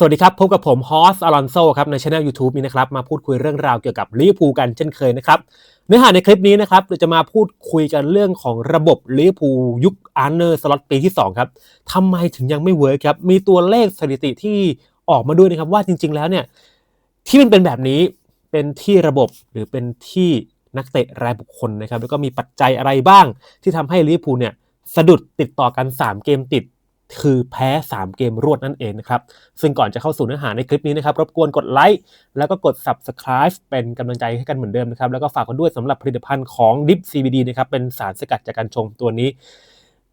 สวัสดีครับ พบกับผมฮอสอลอนโซครับในช anel YouTube นี้นะครับ มาพูดคุยเรื่องราวเกี่ยวกับลิเวอร์พูลกันเช่นเคยนะครับ เนื้อหาในคลิปนี้นะครับเราจะมาพูดคุยกันเรื่องของระบบลิเวอร์พูลยุคอาร์เนอร์สล็อตปีที่ 2 ครับทำไมถึงยังไม่เวิร์คครับ มีตัวเลขสถิติที่ออกมาด้วยนะครับ ว่าจริง ๆ แล้วเนี่ย ที่มันเป็นแบบนี้เป็นที่ระบบหรือเป็นที่นักเตะรายบุคคลนะครับ แล้วก็มีปัจจัยอะไรบ้างที่ทำให้ลิเวอร์พูลเนี่ยสะดุดติดต่อกัน 3 เกมติด คือแพ้ 3 เกมรวดนั่นเองนะครับ ซึ่งก่อนจะเข้าสู่เนื้อหาในคลิปนี้นะครับ รบกวนกดไลค์แล้วก็กด Subscribe เป็นกำลังใจให้กันเหมือนเดิมนะครับ แล้วก็ฝากกันด้วยสำหรับผลิตภัณฑ์ของ Dip CBD นะครับ เป็นสารสกัดจากการชงตัวนี้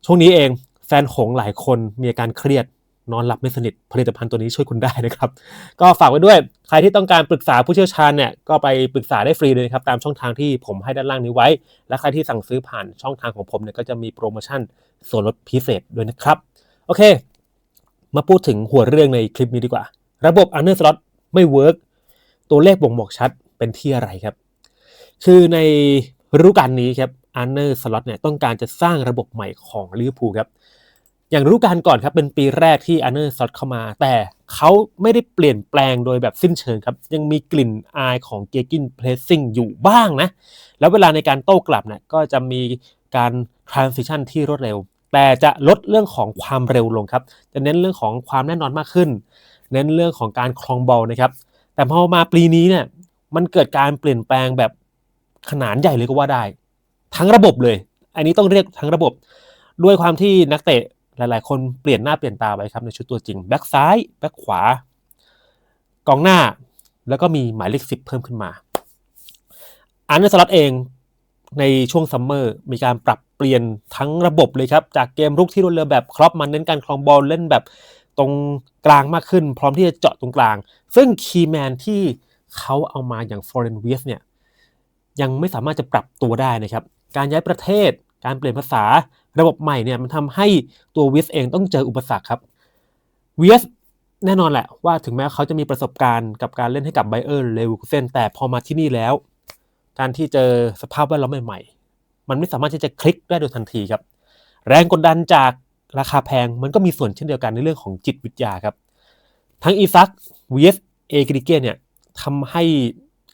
ช่วงนี้เองแฟนหงหลายคนมีอาการเครียดนอนหลับไม่สนิทผลิตภัณฑ์ตัวนี้ช่วยคุณได้นะครับ ก็ฝากไว้ด้วยใครที่ต้องการปรึกษาผู้เชี่ยวชาญเนี่ยก็ไปปรึกษาได้ฟรีเลยนะครับตามช่องทางที่ผมให้ด้านล่างนี้ไว้ และใครที่สั่งซื้อผ่านช่องทางของผมเนี่ยก็จะมีโปรโมชั่นส่วนลดพิเศษด้วยนะครับ โอเค มาพูดถึงหัวเรื่องในคลิปนี้ดีกว่า ระบบ u n d e r slot ไม่เวิร์กตัวเลขบ่งบอกชัดเป็นที่อะไรครับ คือในฤดูกาลนี้ครับ u n d e r slot เนี่ยต้องการจะสร้างระบบใหม่ของลิเวอร์พูลครับ อย่างฤดูกาลก่อนครับเป็นปีแรกที่ u n d e r slot เข้ามา แต่เขาไม่ได้เปลี่ยนแปลงโดยแบบสิ้นเชิงครับ ยังมีกลิ่นอายของเกกินเพลสซิ่งอยู่บ้างนะ แล้วเวลาในการโต้กลับเนี่ยก็จะมีการ transition ที่รวดเร็ว แต่จะลดเรื่องของความเร็วลงครับ จะเน้นเรื่องของความแน่นอนมากขึ้น เน้นเรื่องของการคลองบอลนะครับ แต่พอมาปีนี้เนี่ย มันเกิดการเปลี่ยนแปลงแบบขนาดใหญ่เลยก็ว่าได้ ทั้งระบบเลย อันนี้ต้องเรียกทั้งระบบ ด้วยความที่นักเตะหลาย ๆ คนเปลี่ยนหน้าเปลี่ยนตาไปครับในชุดตัวจริง แบ็กซ้าย แบ็กขวา กองหน้า แล้วก็มีหมายเลขสิบเพิ่มขึ้นมาอันในสล็อตเองในช่วงซัมเมอร์มีการปรับ เปลี่ยนทั้งระบบเลยครับ จากเกมรุกที่รวดเร็วแบบครอปมันเน้นการคลองบอลเล่นแบบตรงกลางมากขึ้น พร้อมที่จะเจาะตรงกลาง ซึ่งคีย์แมนที่เขาเอามาอย่างฟอร์เรนเวสเนี่ยยังไม่สามารถจะปรับตัวได้นะครับ การย้ายประเทศ การเปลี่ยนภาษาระบบใหม่เนี่ยมันทำให้ตัววิสเองต้องเจออุปสรรคครับวิสแน่นอนแหละว่าถึงแม้เขาจะมีประสบการณ์กับการเล่นให้กับไบเออร์เลวูเซนแต่พอมาที่นี่แล้ว การที่เจอสภาพแวดล้อมใหม่ มันไม่สามารถที่จะคลิกได้โดยทันทีครับ แรงกดดันจากราคาแพงมันก็มีส่วนเช่นเดียวกันในเรื่องของจิตวิทยาครับ ทั้งอีซักวีเอสเอกริเกเนี่ยทำให้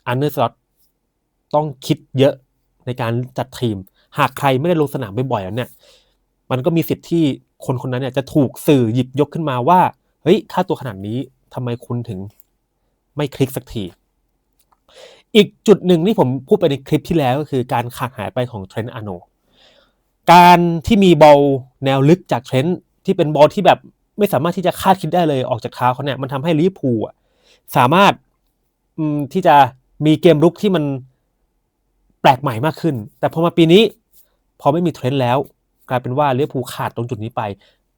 อันเดอร์สล็อตต้องคิดเยอะในการจัดทีม หากใครไม่ได้ลงสนามบ่อยๆแล้วเนี่ย มันก็มีสิทธิ์ที่คนคนนั้นเนี่ยจะถูกสื่อหยิบยกขึ้นมาว่า เฮ้ย ค่าตัวขนาดนี้ทำไมคุณถึงไม่คลิกสักที อีกจุดหนึ่งที่ผมพูดไปในคลิปที่แล้วก็คือการขาดหายไปของเทรนต์อาโนการที่มีบอลแนวลึกจากเทรนต์ที่เป็นบอลที่แบบไม่สามารถที่จะคาดคิดได้เลยออกจากเท้าเขาเนี่ยมันทำให้ลิเวอร์พูลสามารถที่จะมีเกมรุกที่มันแปลกใหม่มากขึ้น แต่พอมาปีนี้ พอไม่มีเทรนต์แล้ว กลายเป็นว่าลิเวอร์พูลขาดตรงจุดนี้ไป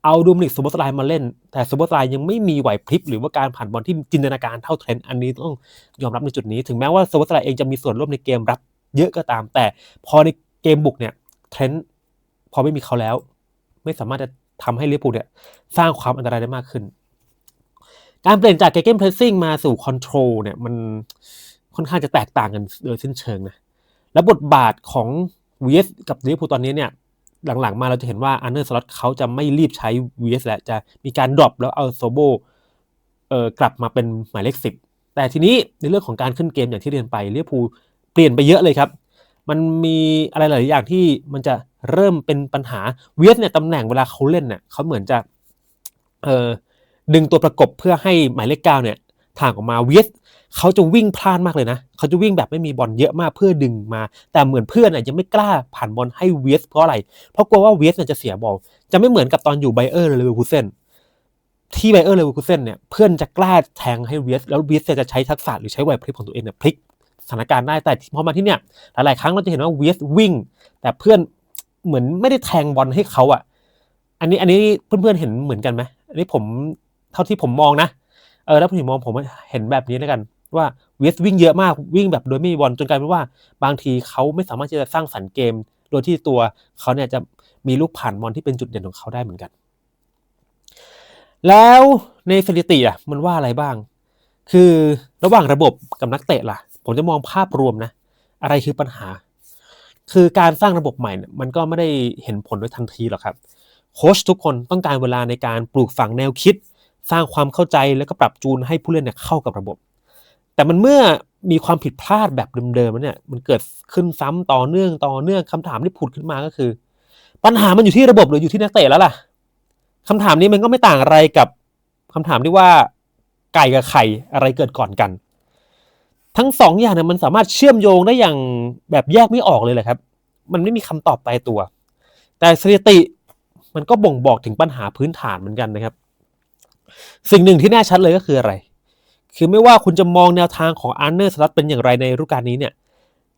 เอาดูมินิกสโบสไลน์มาเล่น แต่สโบสไลน์ยังไม่มีไหวพริบหรือว่าการผ่านบอลที่จินตนาการเท่าเทรนต์อันนี้ต้องยอมรับในจุดนี้ ถึงแม้ว่าสโบสไลน์เองจะมีส่วนร่วมในเกมรับเยอะก็ตาม แต่พอในเกมบุกเนี่ยเทรนต์พอไม่มีเขาแล้ว ไม่สามารถจะทำให้ลิเวอร์พูลเนี่ยสร้างความอันตรายได้มากขึ้น การเปลี่ยนจากเกมเพรสซิ่งมาสู่คอนโทรลเนี่ยมันค่อนข้างจะแตกต่างกันโดยสิ้นเชิงนะและบทบาทของ VS กับลิเวอร์พูลตอนนี้เนี่ย หลังๆมาเราจะเห็นว่าอันเดอร์สล็อตเขาจะไม่รีบใช้ VS แล้วจะมีการดรอปแล้วเอาโซโบเอ่อกลับมาเป็นหมายเลขสิบแต่ทีนี้ในเรื่องของการขึ้นเกมอย่างที่เรียนไปเวอร์พูเปลี่ยนไปเยอะเลยครับ มันมีอะไรหลายอย่างที่มันจะเริ่มเป็นปัญหา VS เนี่ยตำแหน่งเวลาเขาเล่นเนี่ยเขาเหมือนจะเอ่อดึงตัวประกบเพื่อให้หมายเลขเก้าเนี่ย ทางออกมา VS เขาจะวิ่งพลาดมากเลยนะ เขาจะวิ่งแบบไม่มีบอลเยอะมากเพื่อดึงมา แต่เหมือนเพื่อนน่ะยังไม่กล้าผ่านบอลให้เวสเพราะอะไร เพราะกลัวว่าเวสเนี่ยจะเสียบอล จะไม่เหมือนกับตอนอยู่ไบเออร์เลเวอร์คูเซนที่ไบเออร์เลเวอร์คูเซนเนี่ยเพื่อนจะกล้าแทงให้เวสแล้วเวสจะใช้ทักษะหรือใช้ไหวพริบของตัวเองเนี่ยพลิกสถานการณ์ได้ แต่พอมาที่เนี่ยหลายๆครั้งเราจะเห็นว่าเวสวิ่ง แต่เพื่อนเหมือนไม่ได้แทงบอลให้เขาอะ อันนี้อันนี้เพื่อนๆเห็นเหมือนกันไหมอันนี้ผมเท่าที่ผมมองนะ เออแล้วผมมองผมเห็นแบบนี้แล้วกัน ว่าเวสวิ่งเยอะมากวิ่งแบบโดยไม่มีบอลจนกลายเป็นว่า บางทีเขาไม่สามารถที่จะสร้างสรรค์เกม โดยที่ตัวเขาเนี่ยจะมีลูกผ่านบอลที่เป็นจุดเด่นของเขาได้เหมือนกัน แล้วในสถิติอะมันว่าอะไรบ้าง คือระหว่างระบบกับนักเตะล่ะ ผมจะมองภาพรวมนะ อะไรคือปัญหา คือการสร้างระบบใหม่เนี่ยมันก็ไม่ได้เห็นผลโดยทันทีหรอกครับโค้ชทุกคนต้องการเวลาในการปลูกฝังแนวคิด สร้างความเข้าใจแล้วก็ปรับจูนให้ผู้เล่นเนี่ยเข้ากับระบบ แต่มันเมื่อมีความผิดพลาดแบบเดิมๆเนี่ยมันเกิดขึ้นซ้ำต่อเนื่องต่อเนื่องคำถามที่ผุดขึ้นมาก็คือ ปัญหามันอยู่ที่ระบบหรืออยู่ที่นักเตะแล้วล่ะคำถามนี้มันก็ไม่ต่างอะไรกับคำถามที่ว่าไก่กับไข่อะไรเกิดก่อนกัน ทั้งสองอย่างเนี่ยมันสามารถเชื่อมโยงได้อย่างแบบแยกไม่ออกเลยแหละครับ มันไม่มีคำตอบตายตัว แต่สถิติมันก็บ่งบอกถึงปัญหาพื้นฐานเหมือนกันนะครับ สิ่งหนึ่งที่แน่ชัดเลยก็คืออะไร คือไม่ว่าคุณจะมองแนวทางของอาร์เนอร์สลัตเป็นอย่างไรในฤดูกาลนี้เนี่ย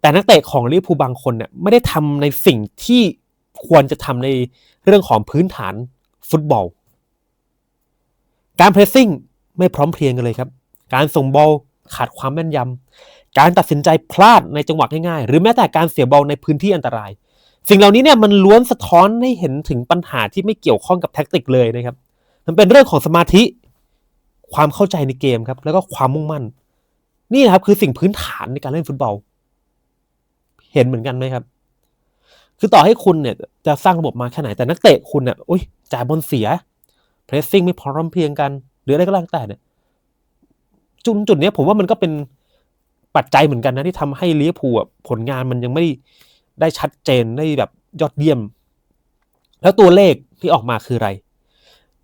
แต่นักเตะของลิเวอร์พูลบางคนเนี่ยไม่ได้ทำในสิ่งที่ควรจะทำในเรื่องของพื้นฐานฟุตบอล การเพรสซิ่งไม่พร้อมเพรียงกันเลยครับ การส่งบอลขาดความแม่นยำการตัดสินใจพลาดในจังหวะง่ายๆ หรือแม้แต่การเสียบอลในพื้นที่อันตราย สิ่งเหล่านี้เนี่ยมันล้วนสะท้อนให้เห็นถึงปัญหาที่ไม่เกี่ยวข้องกับแท็กติกเลยนะครับ มันเป็นเรื่องของสมาธิ ความเข้าใจในเกมครับ แล้วก็ความมุ่งมั่น นี่นะครับคือสิ่งพื้นฐานในการเล่นฟุตบอล เห็นเหมือนกันไหมครับ คือต่อให้คุณเนี่ยจะสร้างระบบมาแค่ไหน แต่นักเตะคุณเนี่ยอุ้ยจ่ายบอลเสียเพรสซิ่งไม่พร้อมเพียงกัน หรืออะไรก็แล้วแต่เนี่ย จุดจุดเนี้ยผมว่ามันก็เป็นปัจจัยเหมือนกันนะที่ทำให้ลิเวอร์พูลผลงานมันยังไม่ได้ชัดเจนได้แบบยอดเยี่ยม แล้วตัวเลขที่ออกมาคืออะไร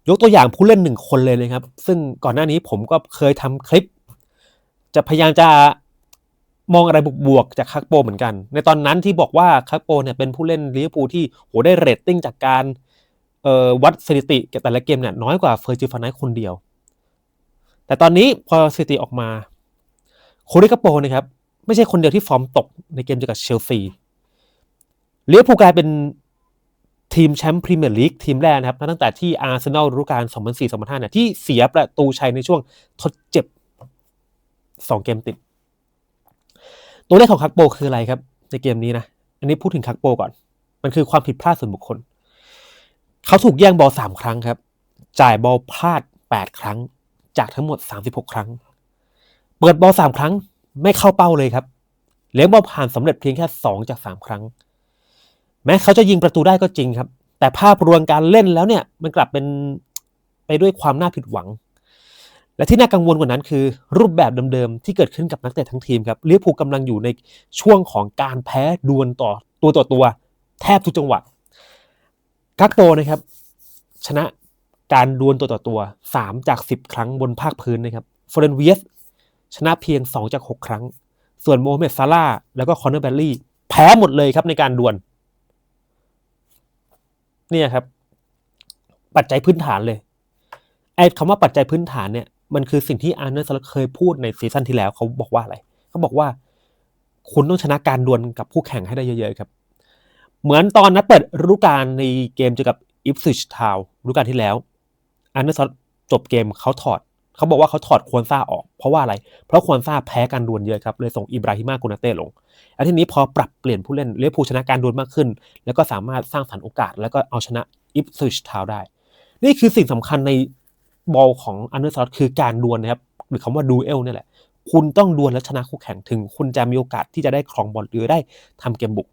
ยกตัวอย่างผู้เล่นหนึ่งคนเลยนะครับ ซึ่งก่อนหน้านี้ผมก็เคยทำคลิป จะพยายามจะมองอะไรบวกๆจากคักโปเหมือนกัน ในตอนนั้นที่บอกว่าคักโปเนี่ยเป็นผู้เล่นลิเวอร์พูลที่โหได้เรตติ้งจากการวัดสถิติแต่ละเกมเนี่ยน้อยกว่าเฟอร์จิฟานไนคนเดียว แต่ตอนนี้พอสถิติออกมาโคริกาโปนะครับไม่ใช่คนเดียวที่ฟอร์มตกในเกมเจอกับเชลซีลิเวอร์พูลกลายเป็น ทีมแชมป์พรีเมียร์ลีกทีมแรกนะครับตั้งแต่ที่อาร์เซนอลฤดูกาล 2004-2005เนี่ยที่เสียประตูชัยในช่วงทดเจ็บ 2 เกมติด ตัวเลขของคักโปคืออะไรครับ ในเกมนี้นะ อันนี้พูดถึงคักโปก่อน มันคือความผิดพลาดส่วนบุคคล เขาถูกแย่งบอล 3 ครั้งครับ จ่ายบอลพลาด 8 ครั้ง จากทั้งหมด 36 ครั้ง เปิดบอล 3 ครั้ง ไม่เข้าเป้าเลยครับ เลี้ยงบอลผ่านสำเร็จเพียงแค่ 2 จาก 3 ครั้ง แม้เขาจะยิงประตูได้ก็จริงครับ แต่ภาพรวมการเล่นแล้วเนี่ยมันกลับเป็นไปด้วยความน่าผิดหวัง และที่น่ากังวลกว่านั้นคือ รูปแบบเดิมๆที่เกิดขึ้นกับนักเตะทั้งทีมครับลิเวอร์พูลกำลังอยู่ในช่วงของการแพ้ดวลต่อตัวต่อตัว แทบทุกจังหวะกักโปนะครับ ชนะการดวลตัวต่อตัว 3 จาก 10 ครั้งบนภาคพื้นนะครับฟอร์เรนเวียสชนะเพียง 2 จาก 6 ครั้ง ส่วนโมฮัมเหม็ดซาร่าแล้วก็คอนเนอร์แบลลี่แพ้หมดเลยครับในการดวล เนี่ยครับ ปัจจัยพื้นฐานเลยไอ้คำว่าปัจจัยพื้นฐานเนี่ยมันคือสิ่งที่อาร์เนอร์สลักเคยพูดในซีซั่นที่แล้วเขาบอกว่าอะไรเขาบอกว่า คุณต้องชนะการดวลกับคู่แข่งให้ได้เยอะๆครับ เหมือนตอนนัดเปิดฤดูกาลในเกมเจอกับอิฟซิชทาวฤดูกาลที่แล้วอาร์เนอร์สลักจบเกมเขาถอด เขาบอกว่าเขาถอดควอนซ่าออก เพราะว่าอะไร เพราะควอนซ่าแพ้การดวลเยอะครับ เลยส่งอิบราฮิมากุนาเต้ลงแล้วทีนี้พอปรับเปลี่ยนผู้เล่นเลี้ยวภูลชนะการดวลมากขึ้น แล้วก็สามารถสร้างสรรค์โอกาส แล้วก็เอาชนะอิฟซิชทาวได้ นี่คือสิ่งสำคัญในบอลของอันเดอร์ซอตคือการดวลนะครับ หรือคำว่าดูเอลนี่แหละ คุณต้องดวลและชนะคู่แข่งถึง คุณจะมีโอกาสที่จะได้ครองบอลหรือได้ทำเกมบุก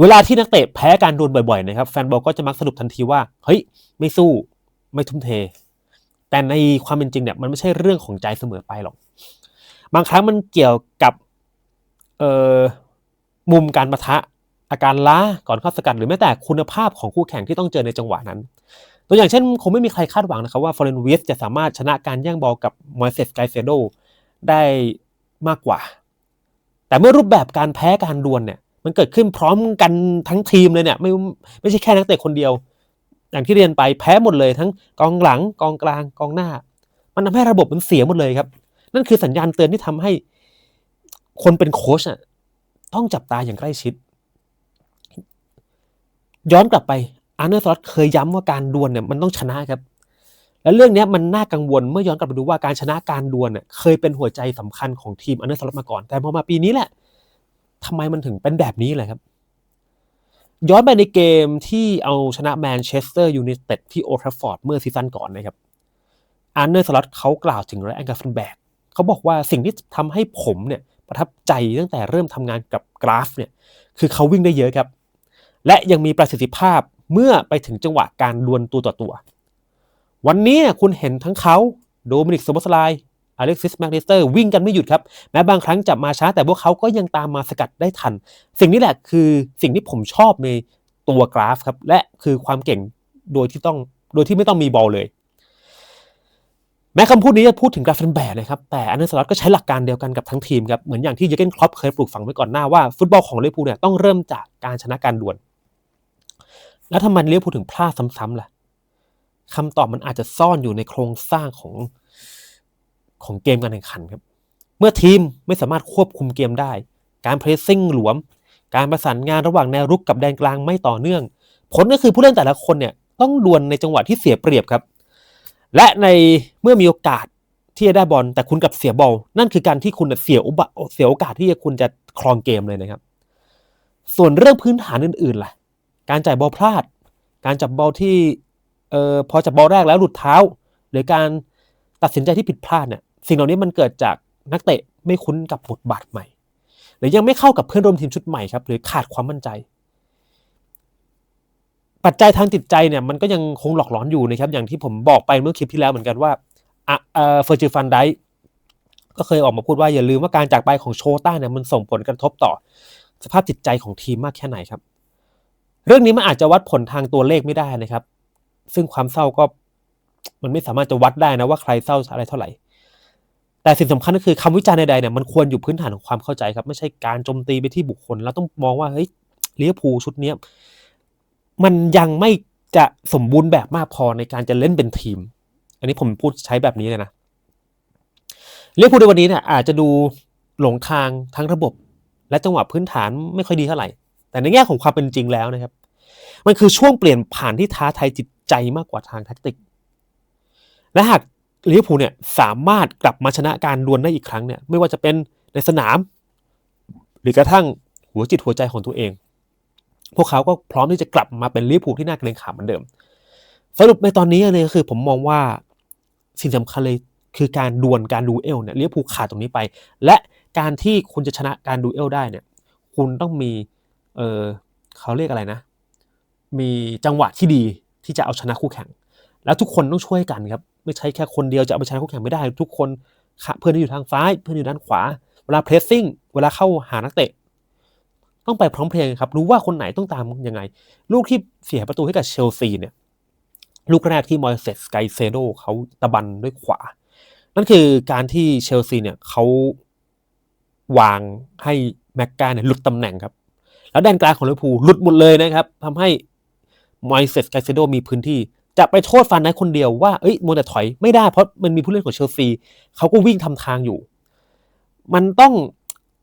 เวลาที่นักเตะแพ้การดวลบ่อยๆนะครับแฟนบอลก็จะมักสรุปทันทีว่า เฮ้ย ไม่สู้ไม่ทุ่มเท แต่ในความเป็นจริงเนี่ยมันไม่ใช่เรื่องของใจเสมอไปหรอก บางครั้งมันเกี่ยวกับเอ่อมุมการประทะ อาการล้าก่อนเข้าสกัด หรือแม้แต่คุณภาพของคู่แข่งที่ต้องเจอในจังหวะนั้น ตัวอย่างเช่น คงไม่มีใครคาดหวังนะครับว่าฟอร์เรนเวสจะสามารถชนะการแย่งบอลกับมอยเซสไกเซโดได้มากกว่า แต่เมื่อรูปแบบการแพ้การดวลเนี่ย มันเกิดขึ้นพร้อมกันทั้งทีมเลยเนี่ย ไม่ไม่ใช่แค่นักเตะคนเดียว อย่างที่เรียนไปแพ้หมดเลยทั้งกองหลังกองกลางกองหน้า มันทำให้ระบบมันเสียหมดเลยครับ นั่นคือสัญญาณเตือนที่ทำให้คนเป็นโค้ชอะต้องจับตาอย่างใกล้ชิด ย้อนกลับไปอาร์เนอร์สล็อตเคยย้ำว่าการดวลเนี่ยมันต้องชนะครับ และเรื่องนี้มันน่ากังวลเมื่อย้อนกลับไปดูว่าการชนะการดวลเนี่ยเคยเป็นหัวใจสำคัญของทีมอาร์เนอร์สล็อตมาก่อน แต่พอมาปีนี้แหละทำไมมันถึงเป็นแบบนี้เลยครับ ย้อนไปในเกมที่เอาชนะแมนเชสเตอร์ยูไนเต็ดที่โอทราฟฟอร์ดเมื่อซีซั่นก่อนนะครับอาร์เนอร์สล็อตเขากล่าวถึงไรอันกาฟันแบกเขาบอกว่าสิ่งที่ทำให้ผมเนี่ยประทับใจตั้งแต่เริ่มทำงานกับกราฟเนี่ยคือเขาวิ่งได้เยอะครับ และยังมีประสิทธิภาพเมื่อไปถึงจังหวะการดวลตัวต่อตัว วันนี้เนี่ยคุณเห็นทั้งเขาโดมินิกโซบอสไล อเล็กซิสแมกนิสเตอร์วิ่งกันไม่หยุดครับ แม้บางครั้งจะมาช้าแต่พวกเขาก็ยังตามมาสกัดได้ทัน สิ่งนี้แหละคือสิ่งที่ผมชอบในตัวกราฟครับ และคือความเก่งโดยที่ต้องโดยที่ไม่ต้องมีบอลเลย แม้คำพูดนี้จะพูดถึงกราฟเฟนแบร์นะครับ แต่อันเดอร์สล็อตก็ใช้หลักการเดียวกันกับทั้งทีมครับ เหมือนอย่างที่เยเกนครอปเคยปลูกฝังไว้ก่อนหน้าว่าฟุตบอลของลิเวอร์พูลเนี่ยต้องเริ่มจากการชนะการดวลแล้วทำไมลิเวอร์พูลถึงพลาดซ้ำๆล่ะคำตอบมันอาจจะซ่อนอยู่ในโครงสร้างของ ของเกมการแข่งขันครับ เมื่อทีมไม่สามารถควบคุมเกมได้ การเพรสซิ่งหลวม การประสานงานระหว่างแนวรุกกับแดนกลางไม่ต่อเนื่อง ผลก็คือผู้เล่นแต่ละคนเนี่ยต้องดวลในจังหวะที่เสียเปรียบครับ และในเมื่อมีโอกาสที่จะได้บอลแต่คุณกับเสียบอลนั่นคือการที่คุณเสียโอกาสเสียโอกาสที่คุณจะครองเกมเลยนะครับ ส่วนเรื่องพื้นฐานอื่นๆล่ะ การจ่ายบอลพลาด การจับบอลที่เอ่อพอจับบอลแรกแล้วหลุดเท้า หรือการตัดสินใจที่ผิดพลาดเนี่ย สิ่งเหล่านี้มันเกิดจากนักเตะไม่คุ้นกับบทบาทใหม่ หรือยังไม่เข้ากับเพื่อนร่วมทีมชุดใหม่ครับ หรือขาดความมั่นใจ ปัจจัยทางจิตใจเนี่ยมันก็ยังคงหลอกหลอนอยู่นะครับ อย่างที่ผมบอกไปเมื่อคลิปที่แล้วเหมือนกันว่าเอ่อเฟอร์จิฟันไดก็เคยออกมาพูดว่าอย่าลืมว่าการจากไปของโชต้าเนี่ยมันส่งผลกระทบต่อ สภาพจิตใจของทีมมากแค่ไหนครับ เรื่องนี้มันอาจจะวัดผลทางตัวเลขไม่ได้นะครับ ซึ่งความเศร้าก็มันไม่สามารถจะวัดได้นะว่าใครเศร้าอะไรเท่าไหร่ แต่สิ่งสำคัญก็คือคำวิจารณ์ใดๆเนี่ยมันควรอยู่พื้นฐานของความเข้าใจครับ ไม่ใช่การโจมตีไปที่บุคคลแล้วต้องมองว่าเฮ้ยลิเวอร์พูชุดเนี้ยมันยังไม่จะสมบูรณ์แบบมากพอในการจะเล่นเป็นทีม อันนี้ผมพูดใช้แบบนี้เลยนะลิเวอร์พูในวันนี้เนี่ยอาจจะดูหลงทางทั้งระบบ และจังหวะพื้นฐานไม่ค่อยดีเท่าไหร่ แต่ในแง่ของความเป็นจริงแล้วนะครับ มันคือช่วงเปลี่ยนผ่านที่ท้าทายจิตใจมากกว่าทางแทคติกและหาก ลิเวอร์พูลเนี่ยสามารถกลับมาชนะการดวลได้อีกครั้งเนี่ยไม่ว่าจะเป็นในสนาม หรือกระทั่งหัวจิตหัวใจของตัวเอง พวกเขาก็พร้อมที่จะกลับมาเป็นลิเวอร์พูลที่น่าเกรงขามเหมือนเดิม สรุปในตอนนี้เลยก็คือผมมองว่าสิ่งสำคัญเลยคือการดวลการดูเอลเนี่ยลิเวอร์พูลขาดตรงนี้ไป และการที่คุณจะชนะการดูเอลได้เนี่ย คุณต้องมีเออเขาเรียกอะไรนะ มีจังหวะที่ดีที่จะเอาชนะคู่แข่ง แล้วทุกคนต้องช่วยกันครับ ไม่ใช่แค่คนเดียวจะเอาไปใชนะคู่แข่งไม่ได้ ทุกคนเพื่อนที่อยู่ทางซ้ายเพื่อนอยู่ด้านขวา เวลาเพรสซิ่งเวลาเข้าหานักเตะ ต้องไปพร้อมเพรียงครับ รู้ว่าคนไหนต้องตามยังไง ลูกที่เสียประตูให้กับเชลซีเนี่ย ลูกแรกที่มอยเซสไกเซโดเขาตะบันด้วยขวา นั่นคือการที่เชลซีเนี่ยเขาวางให้แม็กกาเนี่ยหลุดตำแหน่งครับ แล้วแดนกลางของลิเวอร์พูลหลุดหมดเลยนะครับทำให้มอยเซสไกเซโดมีพื้นที่ จะไปโทษฟันไนคนเดียวว่าเอ้ยมัวแต่ถอยไม่ได้เพราะมันมีผู้เล่นของเชลซีเขาก็วิ่งทำทางอยู่ มันต้อง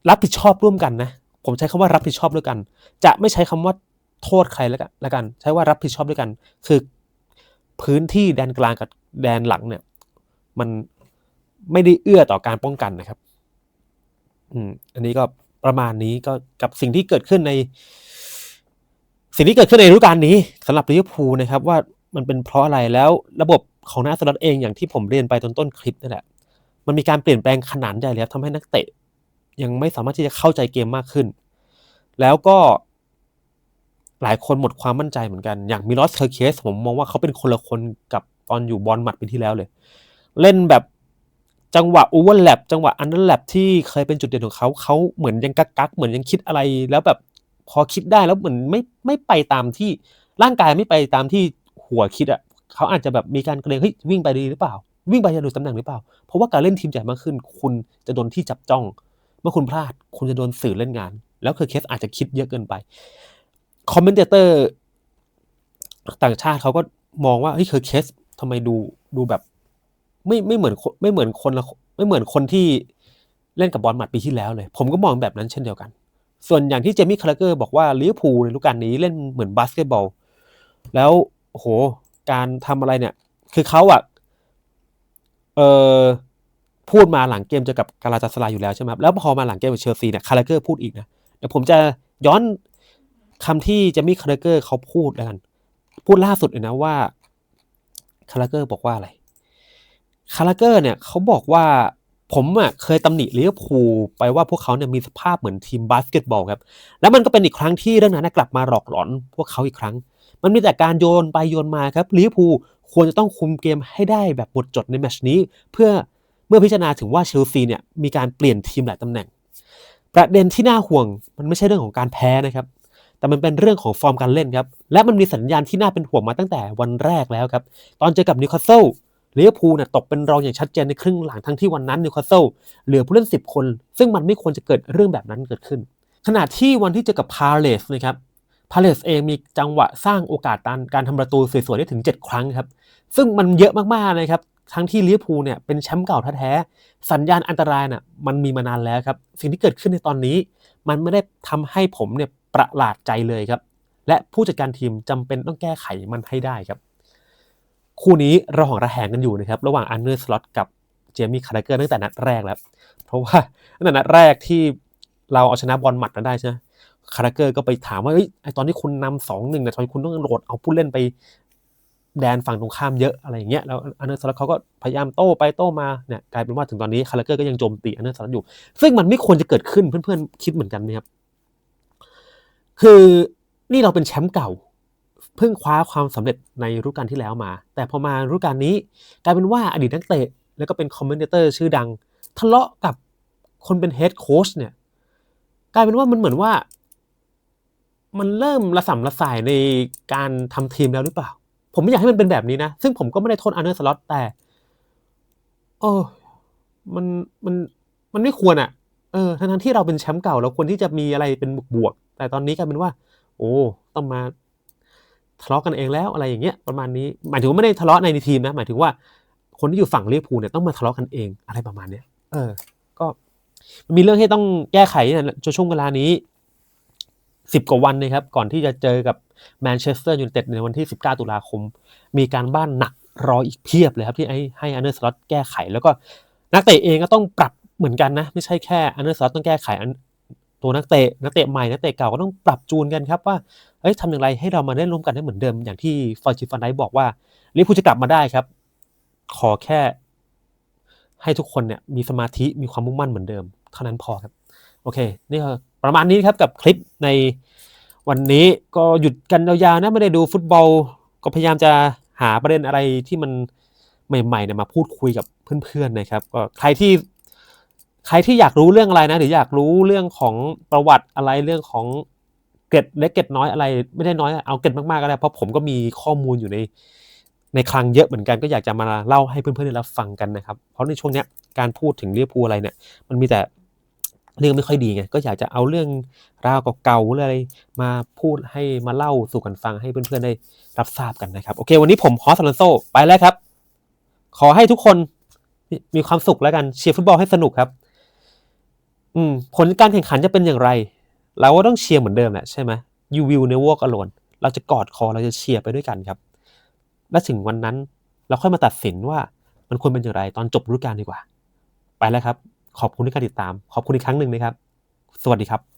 รับผิดชอบร่วมกันนะ ผมใช้คำว่ารับผิดชอบด้วยกัน จะไม่ใช้คำว่าโทษใครแล้วกันละกัน ใช้ว่ารับผิดชอบด้วยกัน คือพื้นที่แดนกลางกับแดนหลังเนี่ย มันไม่ได้เอื้อต่อการป้องกันนะครับ อืม อันนี้ก็ประมาณนี้ก็กับสิ่งที่เกิดขึ้นใน สิ่งที่เกิดขึ้นในฤดูกาลนี้สำหรับลิเวอร์พูลนะครับว่า มันเป็นเพราะอะไรแล้วระบบของนักสลัดเองอย่างที่ผมเรียนไปตอนต้นคลิปนั่นแหละมันมีการเปลี่ยนแปลงขนาดใหญ่แล้วทำให้นักเตะ ยังไม่สามารถที่จะเข้าใจเกมมากขึ้น แล้วก็หลายคนหมดความมั่นใจเหมือนกัน อย่างมิลอสเทอร์เคสผมมองว่าเขาเป็นคนละคนกับตอนอยู่บอลหมัดปีที่แล้วเลย เล่นแบบจังหวะโอเวอร์แลปจังหวะอันเดอร์แลปที่เคยเป็นจุดเด่นของเขาเขาเหมือนยังกักกักเหมือนยังคิดอะไร แล้วแบบพอคิดได้แล้วเหมือนไม่ไม่ไปตามที่ร่างกายไม่ไปตามที่ หัวคิดอะเขาอาจจะแบบมีการเกรงเฮ้ยวิ่งไปดีหรือเปล่า วิ่งไปจะหลุดตำแหน่งหรือเปล่า เพราะว่าการเล่นทีมใหญ่มากขึ้น คุณจะโดนที่จับจ้อง เมื่อคุณพลาดคุณจะโดนสื่อเล่นงาน แล้วคือเคสอาจจะคิดเยอะเกินไปคอมเมนเตอร์ต่างชาติเขาก็มองว่าเฮ้ยเคอร์เคสทำไมดูดูแบบ ไม่ไม่เหมือนไม่เหมือนคนละไม่เหมือนคนที่เล่นกับบอลหมัดปีที่แล้วเลย ผมก็มองแบบนั้นเช่นเดียวกัน ส่วนอย่างที่เจมี่คาร์เกอร์บอกว่าลิเวอร์พูลในฤดูกาลนี้เล่นเหมือนบาสเกตบอล แล้ว โอ้โห การทำอะไรเนี่ย คือเขาอะเออพูดมาหลังเกมเจอกับกาลาตาสลาอยู่แล้วใช่ไหมครับแล้วพอมาหลังเกมกับเชลซีเนี่ยคาร์เกอร์พูดอีกนะเดี๋ยวผมจะย้อนคำที่เจมี่คาร์เกอร์เขาพูดแล้วกัน พูดล่าสุดเลยนะว่าคาร์เกอร์บอกว่าอะไรคาร์เกอร์เนี่ยเขาบอกว่าผมอะเคยตำหนิลิเวอร์พูลไปว่าพวกเขาเนี่ยมีสภาพเหมือนทีมบาสเกตบอลครับ แล้วมันก็เป็นอีกครั้งที่เรื่องนั้นกลับมาหลอกหลอนพวกเขาอีกครั้ง มันมีแต่การโยนไปโยนมาครับลิเวอร์พูลควรจะต้องคุมเกมให้ได้แบบหมดจดในแมชนี้ เพื่อเมื่อพิจารณาถึงว่าเชลซีเนี่ยมีการเปลี่ยนทีมหลายตำแหน่ง ประเด็นที่น่าห่วงมันไม่ใช่เรื่องของการแพ้นะครับ แต่มันเป็นเรื่องของฟอร์มการเล่นครับ และมันมีสัญญาณที่น่าเป็นห่วงมาตั้งแต่วันแรกแล้วครับ ตอนเจอกับนิวคาสเซิลลิเวอร์พูลเนี่ยตกเป็นรองอย่างชัดเจนในครึ่งหลังทั้งที่วันนั้นนิวคาสเซิลเหลือผู้เล่น 10 คน ซึ่งมันไม่ควรจะเกิดเรื่องแบบนั้นเกิดขึ้น ขณะที่วันที่เจอกับพาเลสนะครับ พาเลสเองมีจังหวะสร้างโอกาสการการทำประตูสวยๆได้ถึง 7 ครั้งครับ ซึ่งมันเยอะมากๆเลยครับ ทั้งที่ลิเวอร์พูลเนี่ยเป็นแชมป์เก่าแท้ๆสัญญาณอันตรายน่ะมันมีมานานแล้วครับ สิ่งที่เกิดขึ้นในตอนนี้ มันไม่ได้ทำให้ผมเนี่ยประหลาดใจเลยครับ และผู้จัดการทีมจำเป็นต้องแก้ไขมันให้ได้ครับ คู่นี้เราหองระแหงกันอยู่นะครับ ระหว่างอันเนอร์สล็อตกับเจมี่คาร์เกอร์ตั้งแต่นัดแรกแล้ว เพราะว่าตั้งแต่นัดแรกที่เราเอาชนะบอลหมัดกันได้ใช่ไหม คาร์เกอร์ก็ไปถามว่าเอ้ยไอตอนที่คุณนำสองหนึ่งเนี่ยตอนคุณต้องโหลดเอาผู้เล่นไปแดนฝั่งตรงข้ามเยอะอะไรอย่างเงี้ยแล้วอันเนอร์สล็อตเขาก็พยายามโต้ไปโต้มาเนี่ยกลายเป็นว่าถึงตอนนี้คาร์เกอร์ก็ยังโจมตีอันเนอร์สล็อตอยู่ ซึ่งมันไม่ควรจะเกิดขึ้นเพื่อนๆคิดเหมือนกันไหมครับ คือนี่เราเป็นแชมป์เก่า เพิ่งคว้าความสำเร็จในฤดูกาลที่แล้วมา แต่พอมาฤดูกาลนี้กลายเป็นว่าอดีตนักเตะ แล้วก็เป็นคอมเมนเตอร์ชื่อดัง ทะเลาะกับคนเป็นเฮดโค้ชเนี่ยกลายเป็นว่ามันเหมือนว่า มันเริ่มระสำระสายในการทำทีมแล้วหรือเปล่า ผมไม่อยากให้มันเป็นแบบนี้นะ ซึ่งผมก็ไม่ได้โทษอันเนอร์สล็อตแต่เออมันมันมันไม่ควรอะ่ะเออทั้งที่เราเป็นแชมป์เก่าเราควรที่จะมีอะไรเป็นบวก แต่ตอนนี้กลายเป็นว่า โอ้ต้องมาทะเลาะกันเองแล้วอะไรอย่างเงี้ยประมาณนี้หมายถึงว่าไม่ได้ทะเลาะในทีมนะ หมายถึงว่าคนที่อยู่ฝั่งลิเวอร์พูลเนี่ยต้องมาทะเลาะกันเองอะไรประมาณเนี้ยเออ ก็มีเรื่องที่ต้องแก้ไขในช่วงเวลานี้ สิบกว่าวันนะครับ ก่อนที่จะเจอกับแมนเชสเตอร์ยูไนเต็ดในวันที่ 19 ตุลาคม มีการบ้านหนักรออีกเพียบเลยครับที่ให้ให้อันเดอร์สล็อตแก้ไข แล้วก็นักเตะเองก็ต้องปรับเหมือนกันนะ ไม่ใช่แค่อันเดอร์สล็อตต้องแก้ไขตัวนักเตะนักเตะใหม่นักเตะเก่าก็ต้องปรับจูนกันครับว่าเอ้ยทำอย่างไรให้เรามาเล่นร่วมกันได้เหมือนเดิม อย่างที่ฟอร์จิฟันไดบอกว่าลิเวอร์พูลจะกลับมาได้ครับ ขอแค่ ให้ทุกคนเนี่ยมีสมาธิมีความมุ่งมั่นเหมือนเดิม เท่านั้นพอครับ โอเค นี่ก็ ประมาณนี้ครับกับคลิปในวันนี้ก็หยุดกันยาวๆนะไม่ได้ดูฟุตบอล ก็พยายามจะหาประเด็นอะไรที่มันใหม่ๆเนี่ยมาพูดคุยกับเพื่อนๆนะครับก็ใครที่ใครที่อยากรู้เรื่องอะไรนะหรืออยากรู้เรื่องของประวัติอะไรเรื่องของเกร็ดเล็กเกร็ดน้อยอะไร ไม่ได้น้อยเอาเกร็ดมากๆก็ได้เพราะผมก็มีข้อมูลอยู่ในในคลังเยอะเหมือนกันก็อยากจะมาเล่าให้เพื่อนๆได้รับฟังกันนะครับ เพราะในช่วงเนี้ยการพูดถึงเรียพูอะไรเนี่ยมันมีแต่ เรื่องไม่ค่อยดีไงก็อยากจะเอาเรื่องราวเก่าๆเลยมาพูดให้มาเล่าสู่กันฟังให้เพื่อนๆได้รับทราบกันนะครับ โอเค วันนี้ผมฮอสลันโซไปแล้วครับ ขอให้ทุกคนมีความสุขแล้วกันเชียร์ฟุตบอลให้สนุกครับ อืม ผลการแข่งขันจะเป็นอย่างไร เราก็ต้องเชียร์เหมือนเดิมแหละใช่ไหม you will never walk alone เราจะกอดคอเราจะเชียร์ไปด้วยกันครับ และถึงวันนั้นเราค่อยมาตัดสินว่ามันควรเป็นอย่างไร ตอนจบฤดูกาลดีกว่า ไปแล้วครับ ขอบคุณที่การติดตาม ขอบคุณอีกครั้งหนึ่งนะครับ สวัสดีครับ